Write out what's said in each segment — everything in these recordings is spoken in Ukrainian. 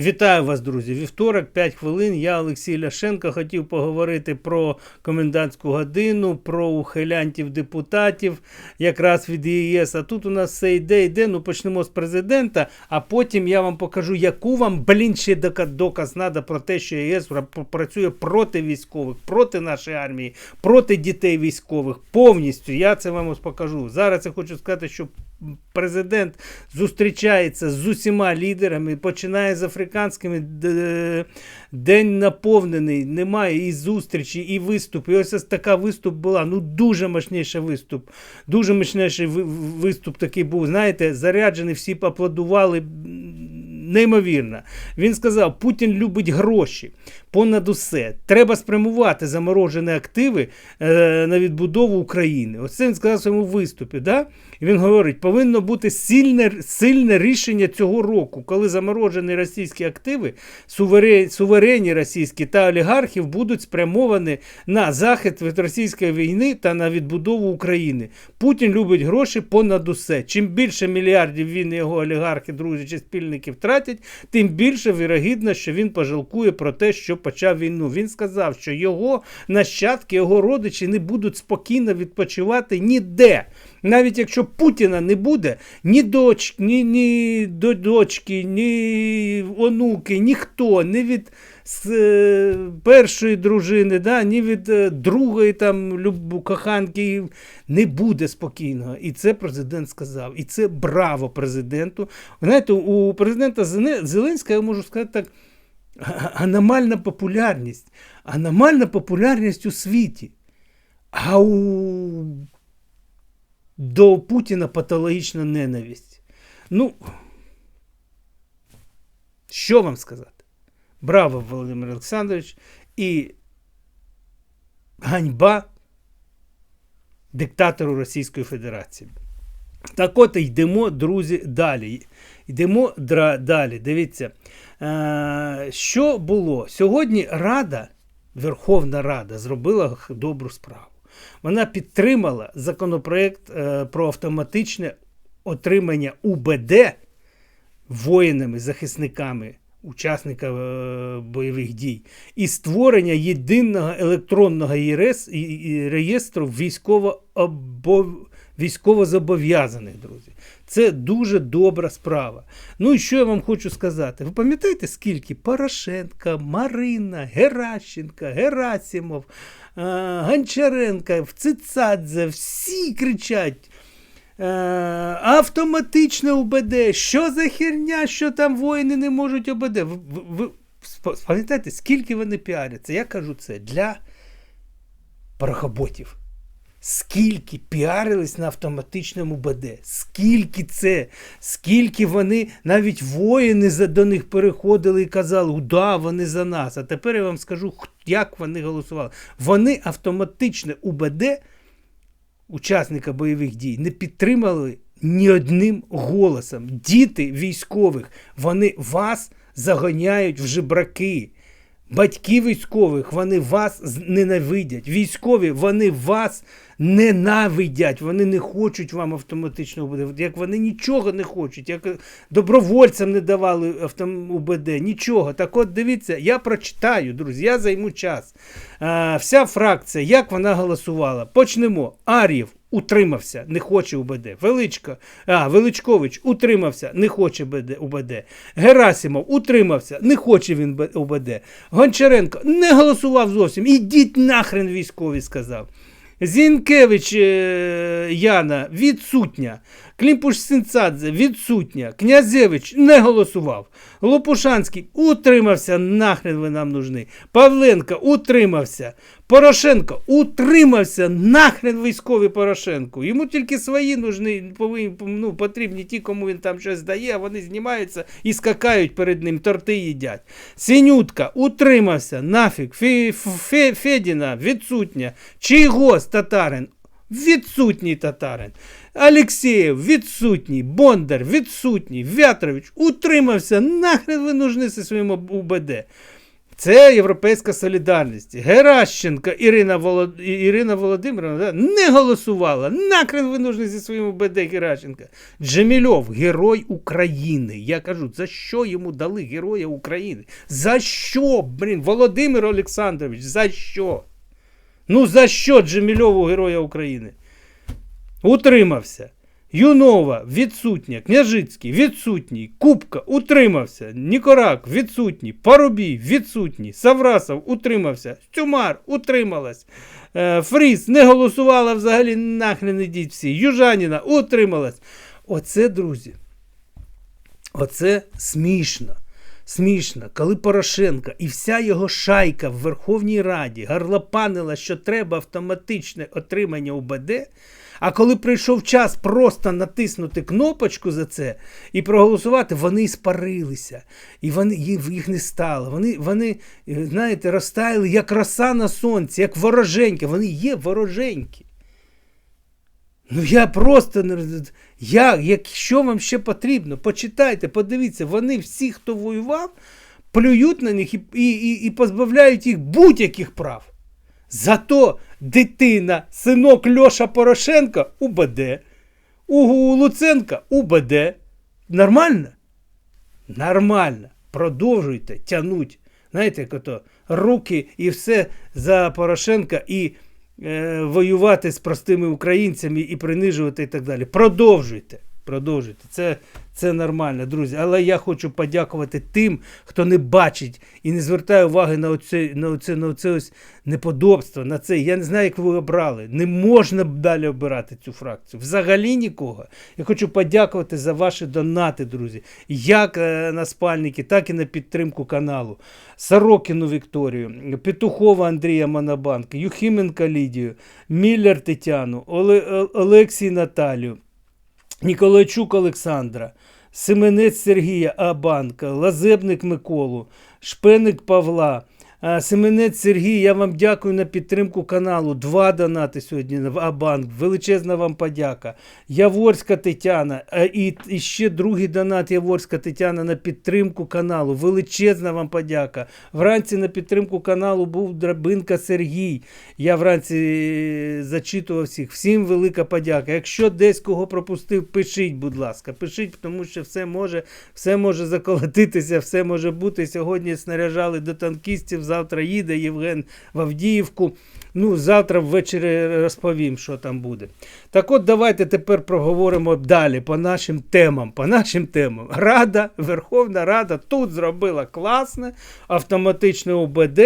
Вітаю вас, друзі! Вівторок, 5 хвилин. Я Олексій Ляшенко. Хотів поговорити про комендантську годину, про ухилянтів депутатів, якраз від ЄС. А тут у нас все йде, йде. Ну почнемо з президента, а потім я вам покажу, яку вам, блін, ще дока- доказ треба про те, що ЄС пр- працює проти військових, проти нашої армії, проти дітей військових. Повністю. Я це вам ось покажу. Зараз я хочу сказати, що президент зустрічається з усіма лідерами, починає з африканськими день наповнений, немає і зустрічі, і виступ. І ось ось така виступ була. Ну дуже мощніший виступ. Дуже мощніший виступ такий був. Знаєте, заряджений, всі поаплодували. Неймовірно. Він сказав, Путін любить гроші понад усе. Треба спрямувати заморожені активи е, на відбудову України. Оце він сказав в своєму виступі. Да? І він говорить, повинно бути сильне, сильне рішення цього року, коли заморожені російські активи, суверен, суверенні російські та олігархів будуть спрямовані на захист від російської війни та на відбудову України. Путін любить гроші понад усе. Чим більше мільярдів він і його олігархи, друзі чи спільники втратять, тим більше вірогідно, що він пожалкує про те, що почав війну. Він сказав, що його нащадки, його родичі не будуть спокійно відпочивати ніде. Навіть якщо Путіна не буде, ні доч, ні, ні до дочки, ні онуки, ніхто, ні від з, е, першої дружини, да, ні від е, другої там люб, коханки не буде спокійного. І це президент сказав. І це браво президенту. Знаєте, у президента Зеленського, я можу сказати так, аномальна популярність. Аномальна популярність у світі. А у до Путіна патологічна ненависть. Ну, що вам сказати? Браво, Володимир Олександрович, і ганьба диктатору Російської Федерації. Так от йдемо, друзі, далі. Йдемо далі. Дивіться, що було? Сьогодні Рада, Верховна Рада, зробила добру справу. Вона підтримала законопроект е, про автоматичне отримання УБД воїнами, захисниками, учасниками е, бойових дій і створення єдиного електронного ЄРЕС, і- і реєстру військово військовозобов'язаних, друзі. Це дуже добра справа. Ну і що я вам хочу сказати? Ви пам'ятаєте, скільки Порошенка, Марина, Геращенка, Герасимов, е, Гончаренка, Цицадзе, всі кричать. Е, автоматичне УБД. Що за херня, що там воїни не можуть ОБД? Ви, ви, ви пам'ятаєте, скільки вони піаряться? Я кажу це для парохоботів. Скільки піарились на автоматичному БД, скільки це, скільки вони, навіть воїни до них переходили і казали, да, вони за нас. А тепер я вам скажу, як вони голосували. Вони автоматичне УБД учасника бойових дій не підтримали ні одним голосом. Діти військових, вони вас заганяють в жебраки. Батьки військових, вони вас ненавидять. Військові, вони вас ненавидять. Вони не хочуть вам автоматично УБД. Як вони нічого не хочуть, як добровольцям не давали УБД, нічого. Так от дивіться, я прочитаю, друзі, я займу час. А, вся фракція, як вона голосувала. Почнемо. Ар'єв утримався, не хоче УБД. Величко, а, Величкович утримався, не хоче БД, УБД. Герасимов утримався, не хоче він УБД. Гончаренко не голосував зовсім. Ідіть нахрен військові, сказав. Зінкевич е, Яна відсутня. Клімпуш Синцадзе відсутня. Князевич не голосував. Лопушанський утримався, нахрен ви нам нужны. Павленко утримався. Порошенко утримався, нахрен військові Порошенку. Йому тільки свої нужні, повинні, ну, потрібні ті, кому він там щось дає, а вони знімаються і скакають перед ним, торти їдять. Синютка утримався, Фе, Федіна відсутня. Чийгос татарин відсутній татарин. Алексєєв відсутній, Бондар відсутній, Вятрович утримався, нахрен ви нужны зі своїм УБД. Це Європейська солідарність. Геращенко Ірина Волод... Ірина Володимировна не голосувала. Накрен ви нужні зі своїм УБД Геращенка. Джемільов, герой України. Я кажу, за що йому дали Героя України? За що, блін, Володимир Олександрович, за що? Ну за що Джемільову Героя України? Утримався. Юнова відсутня, Княжицький відсутній, Кубка утримався, Нікорак відсутній, Парубій відсутній, Саврасов утримався, Стюмар утрималась, е, Фріс не голосувала взагалі нахрен ідіть всі. Южаніна утрималась. Оце, друзі, оце смішно. Смішно, коли Порошенко і вся його шайка в Верховній Раді гарлопанила, що треба автоматичне отримання УБД, а коли прийшов час просто натиснути кнопочку за це і проголосувати, вони спарилися. І вони, їх не стало. Вони, вони, знаєте, розтаяли як роса на сонці, як вороженьки. Вони є вороженьки. Ну, я просто я, якщо вам ще потрібно, почитайте, подивіться, вони всі, хто воював, плюють на них і, і, і, позбавляють їх будь-яких прав. Зато дитина, синок Льоша Порошенка УБД, у Луценка УБД. Нормально? Нормально. Продовжуйте тянуть. Знаєте, як ото руки і все за Порошенка і воювати з простими українцями і принижувати і так далі. Продовжуйте. Продовжуйте. Це це нормально, друзі. Але я хочу подякувати тим, хто не бачить і не звертає уваги на оце, на оце, на оце ось неподобство. на це. Я не знаю, як ви обрали. Не можна далі обирати цю фракцію. Взагалі нікого. Я хочу подякувати за ваші донати, друзі. Як е, на спальники, так і на підтримку каналу. Сорокіну Вікторію, Петухова Андрія Монобанк, Юхименка Лідію, Міллер Тетяну, Оле, Олексій Наталію. Ніколайчук Олександра, Семенець Сергія Абанка, Лазебник Миколу, Шпеник Павла, Семенець Сергій, я вам дякую на підтримку каналу. Два донати сьогодні в Абанк. Величезна вам подяка. Яворська Тетяна. І, і ще другий донат Яворська Тетяна на підтримку каналу. Величезна вам подяка. Вранці на підтримку каналу був Драбинка Сергій. Я вранці е, зачитував всіх. Всім велика подяка. Якщо десь кого пропустив, пишіть, будь ласка. Пишіть, тому що все може, все може заколотитися, все може бути. Сьогодні снаряжали до танкістів завтра їде Євген в Авдіївку. Ну, завтра ввечері розповім, що там буде. Так от, давайте тепер проговоримо далі по нашим темам. По нашим темам. Рада, Верховна Рада тут зробила класне автоматичне УБД.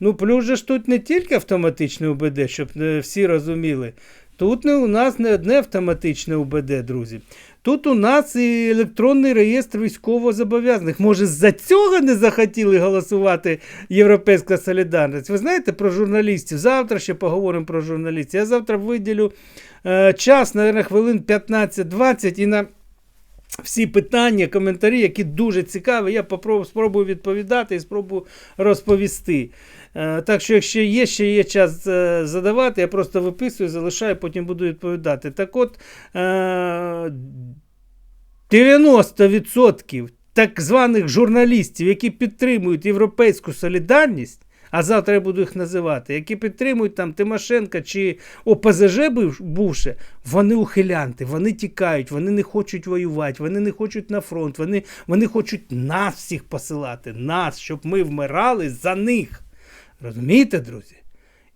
Ну, плюс же ж тут не тільки автоматичне УБД, щоб всі розуміли. Тут не у нас не одне автоматичне УБД, друзі. Тут у нас і електронний реєстр військовозобов'язаних. Може, з-за цього не захотіли голосувати Європейська солідарність? Ви знаєте про журналістів? Завтра ще поговоримо про журналістів. Я завтра виділю е, час, мабуть, хвилин 15-20 і на. Всі питання, коментарі, які дуже цікаві, я спробую відповідати і спробую розповісти. Е, так що, якщо є ще є час е, задавати, я просто виписую, залишаю, потім буду відповідати. Так от 90% е, так званих журналістів, які підтримують європейську солідарність. А завтра я буду їх називати, які підтримують там Тимошенка чи ОПЗЖ бувши, вони ухилянти, вони тікають, вони не хочуть воювати, вони не хочуть на фронт, вони вони хочуть нас всіх посилати, нас, щоб ми вмирали за них. Розумієте, друзі?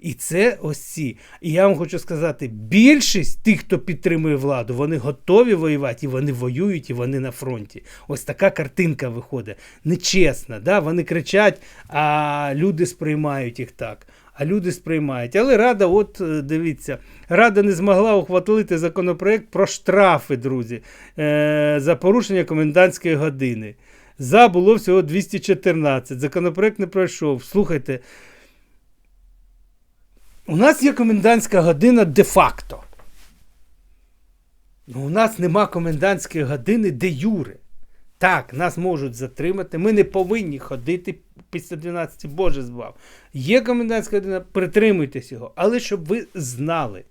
І це ось ці. І я вам хочу сказати: більшість тих, хто підтримує владу, вони готові воювати, і вони воюють, і вони на фронті. Ось така картинка виходить. Нечесна. Да? Вони кричать, а люди сприймають їх так. А люди сприймають. Але Рада, от е, дивіться, Рада не змогла ухватити законопроект про штрафи, друзі, е- за порушення комендантської години. За було всього 214. Законопроект не пройшов. Слухайте. У нас є комендантська година де-факто. Ну, У нас нема комендантської години де юре. Так, нас можуть затримати. Ми не повинні ходити після 12, Боже збав. Є комендантська година, притримуйтесь його. Але щоб ви знали,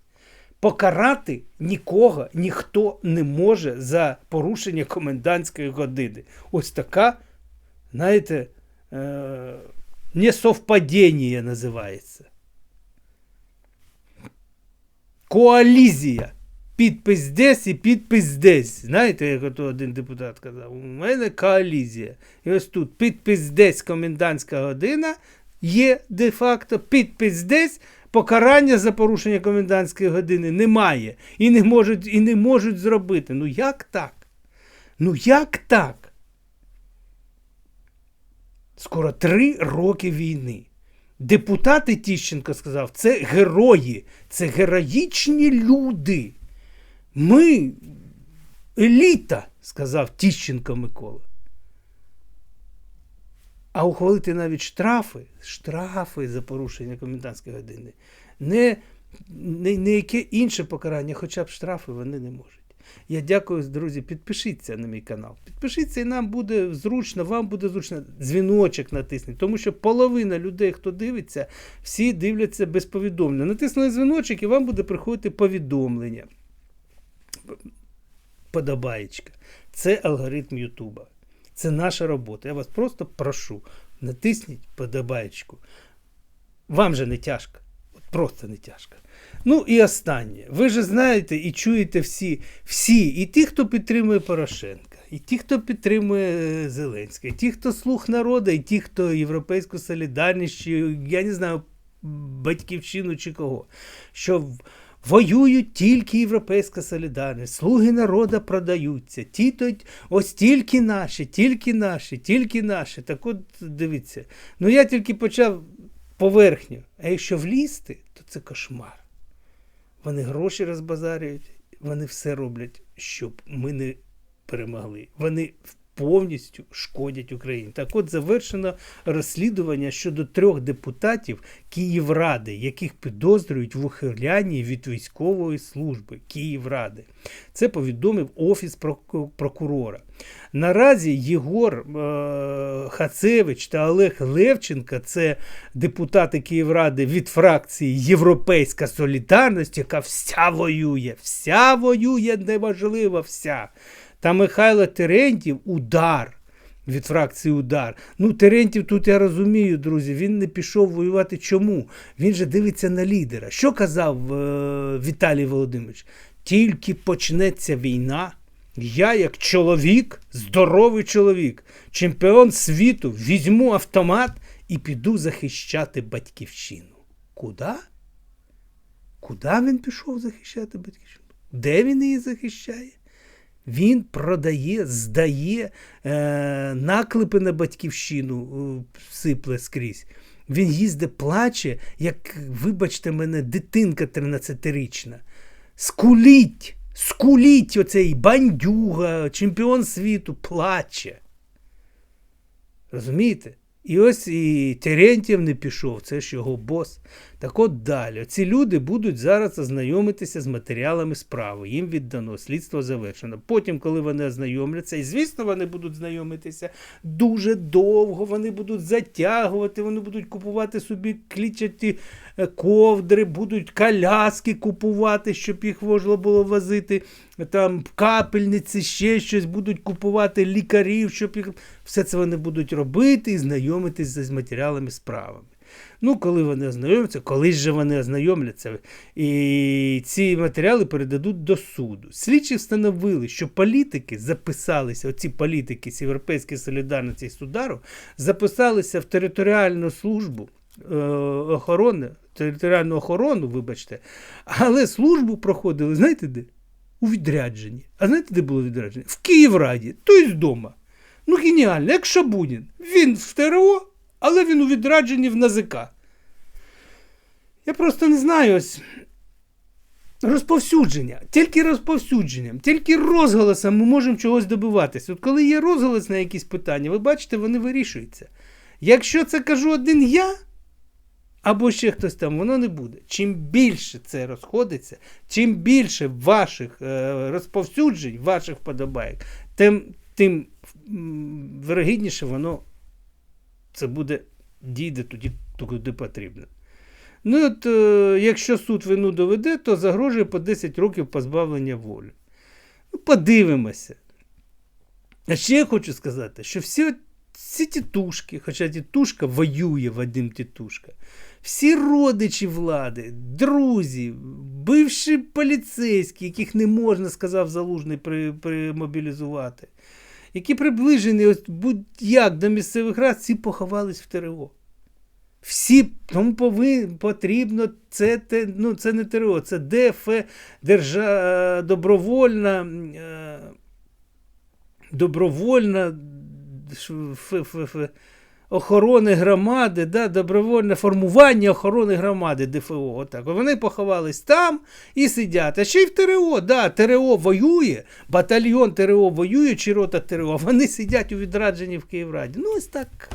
покарати нікого, ніхто не може за порушення комендантської години. Ось така, знаєте, е- Несовпадіння називається. Коалізія. Підпис десь і підпис десь. Знаєте, як ото один депутат казав, у мене коалізія. І ось тут підпис десь комендантська година є де-факто, підпис десь покарання за порушення комендантської години немає. І не можуть, і не можуть зробити. Ну як так? Ну як так? Скоро три роки війни. Депутати Тіщенко сказав, це герої, це героїчні люди. Ми еліта, сказав Тіщенко Микола. А ухвалити навіть штрафи, штрафи за порушення комендантської години. Не, не, не яке інше покарання, хоча б штрафи вони не можуть. Я дякую, друзі. Підпишіться на мій канал. Підпишіться, і нам буде зручно, вам буде зручно. Дзвіночок натисніть, тому що половина людей, хто дивиться, всі дивляться без повідомлення. Натиснули дзвіночок, і вам буде приходити повідомлення. Подобаєчка. Це алгоритм Ютуба. Це наша робота. Я вас просто прошу. Натисніть подобаєчку. Вам же не тяжко. Просто не тяжко. Ну і останнє. Ви ж знаєте і чуєте всі, всі, і ті, хто підтримує Порошенка, і ті, хто підтримує е, Зеленського, і ті, хто слух народу, і ті, хто Європейську солідарність, чи я не знаю, батьківщину чи кого. Що Воюють тільки Європейська солідарність, слуги народу продаються. Ті то ось тільки наші, тільки наші, тільки наші. Так от дивіться. Ну я тільки почав поверхню. А якщо влізти, це кошмар. Вони гроші розбазарюють, вони все роблять, щоб ми не перемогли. Вони повністю шкодять Україні. Так от завершено розслідування щодо трьох депутатів Київради, яких підозрюють в ухилянні від військової служби Київради. Це повідомив Офіс прокурора. Наразі Єгор е, Хацевич та Олег Левченка, це депутати Київради від фракції Європейська Солідарність, яка вся воює, вся воює, неважливо вся. Та Михайло Терентів удар. Від фракції удар. Ну, Терентів тут я розумію, друзі. Він не пішов воювати. Чому? Він же дивиться на лідера. Що казав е, Віталій Володимирович? Тільки почнеться війна. Я, як чоловік, здоровий чоловік, чемпіон світу, візьму автомат і піду захищати батьківщину. Куди? Куди він пішов захищати батьківщину? Де він її захищає? Він продає, здає е, наклепи на батьківщину, е, сипле скрізь. Він їздить, плаче, як, вибачте мене, дитинка 13-річна. Скуліть, скуліть оцей бандюга, чемпіон світу, плаче. Розумієте? І ось і Терентєв не пішов, це ж його бос. Так от далі. Ці люди будуть зараз ознайомитися з матеріалами справи. Їм віддано, слідство завершено. Потім, коли вони ознайомляться, і звісно, вони будуть знайомитися дуже довго, вони будуть затягувати, вони будуть купувати собі клічаті е, ковдри, будуть коляски купувати, щоб їх можна було возити. Там капельниці, ще щось будуть купувати лікарів, щоб їх все це вони будуть робити і знайомитися з матеріалами справами. Ну, коли вони ознайомляться, колись же вони ознайомляться, і ці матеріали передадуть до суду. Слідчі встановили, що політики записалися, оці політики з Європейської солідарності і Судару, записалися в територіальну службу е, охорони, територіальну охорону, вибачте, але службу проходили, знаєте де? У відрядженні. А знаєте, де було відрядження? В Київраді, тобто вдома. Ну, геніально, як Шабунін. Він в ТРО, але він у відрадженні в НАЗК. Я просто не знаю ось. Розповсюдження, тільки розповсюдженням, тільки розголосом ми можемо чогось добиватися. От коли є розголос на якісь питання, ви бачите, вони вирішуються. Якщо це кажу один я, або ще хтось там, воно не буде. Чим більше це розходиться, чим більше ваших е, розповсюджень, ваших вподобайок, тим, тим вирогідніше воно це буде дійде тоді, куди потрібно. Ну, от, е, якщо суд вину доведе, то загрожує по 10 років позбавлення волі. Ну, подивимося. А ще я хочу сказати, що всі всі тітушки, хоча тітушка воює Вадим Тітушка. Всі родичі влади, друзі, бивші поліцейські, яких не можна, сказав Залужний, при, примобілізувати, які приближені будь-як до місцевих рад, всі поховались в ТРО. Всі тому пови, потрібно це, те, ну, це не ТРО, це ДФ, держа, добровольна, е, добровольна ф, ф, ф, охорони громади, да, добровольне формування охорони громади ДФО. Отак. Вони поховались там і сидять. А ще й в ТРО, да, ТРО воює, батальйон ТРО воює, чи рота ТРО, вони сидять у відрадженні в Київраді. Ну, ось так.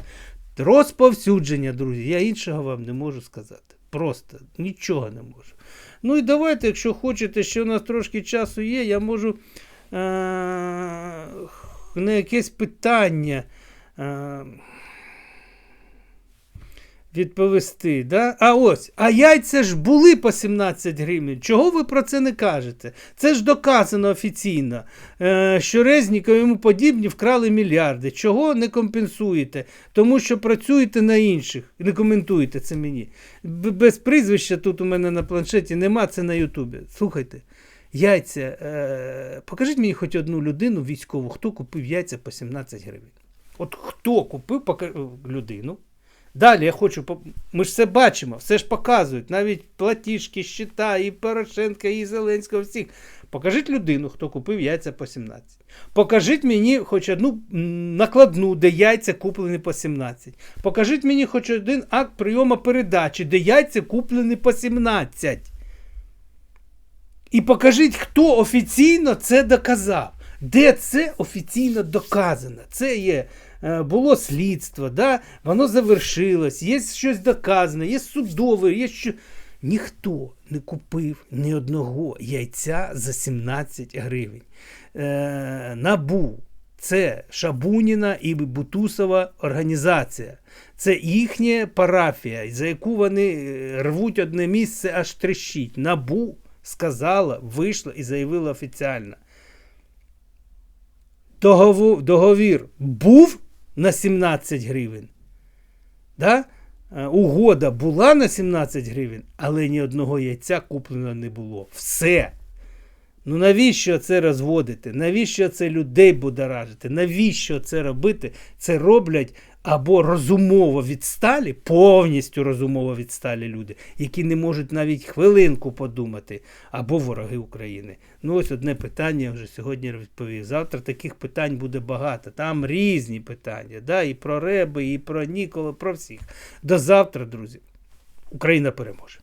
Розповсюдження, друзі. Я іншого вам не можу сказати. Просто нічого не можу. Ну і давайте, якщо хочете, ще у нас трошки часу є, я можу е- на якесь питання е- відповісти. Да? А ось, а яйця ж були по 17 гривень. Чого ви про це не кажете? Це ж доказано офіційно, е, що Резніков йому подібні вкрали мільярди. Чого не компенсуєте? Тому що працюєте на інших. Не коментуєте це мені. Без прізвища тут у мене на планшеті нема, це на Ютубі. Слухайте. Яйця, е, покажіть мені хоч одну людину військову, хто купив яйця по 17 гривень. От хто купив людину? Далі я хочу, ми ж все бачимо, все ж показують, навіть платіжки, щита, і Порошенка, і Зеленського, всіх. Покажіть людину, хто купив яйця по 17. Покажіть мені хоч одну накладну, де яйця куплені по 17. Покажіть мені хоч один акт прийому передачі, де яйця куплені по 17. І покажіть, хто офіційно це доказав. Де це офіційно доказано? Це є, було слідство, да? воно завершилось, є щось доказане, є судове, є що. Ніхто не купив ні одного яйця за 17 гривень. Е, Набу це Шабуніна і Бутусова організація. Це їхня парафія, за яку вони е, рвуть одне місце, аж трещить. Набу сказала, вийшла і заявила офіціально. Договор, договір був на 17 гривень. Да? Е, Угода була на 17 гривень, але ні одного яйця куплено не було. Все. Ну навіщо це розводити? Навіщо це людей будоражити? Навіщо це робити? Це роблять або розумово відсталі, повністю розумово відсталі люди, які не можуть навіть хвилинку подумати, або вороги України. Ну ось одне питання я вже сьогодні відповів. Завтра таких питань буде багато. Там різні питання. Да? І про Реби, і про Нікола, про всіх. До завтра, друзі. Україна переможе.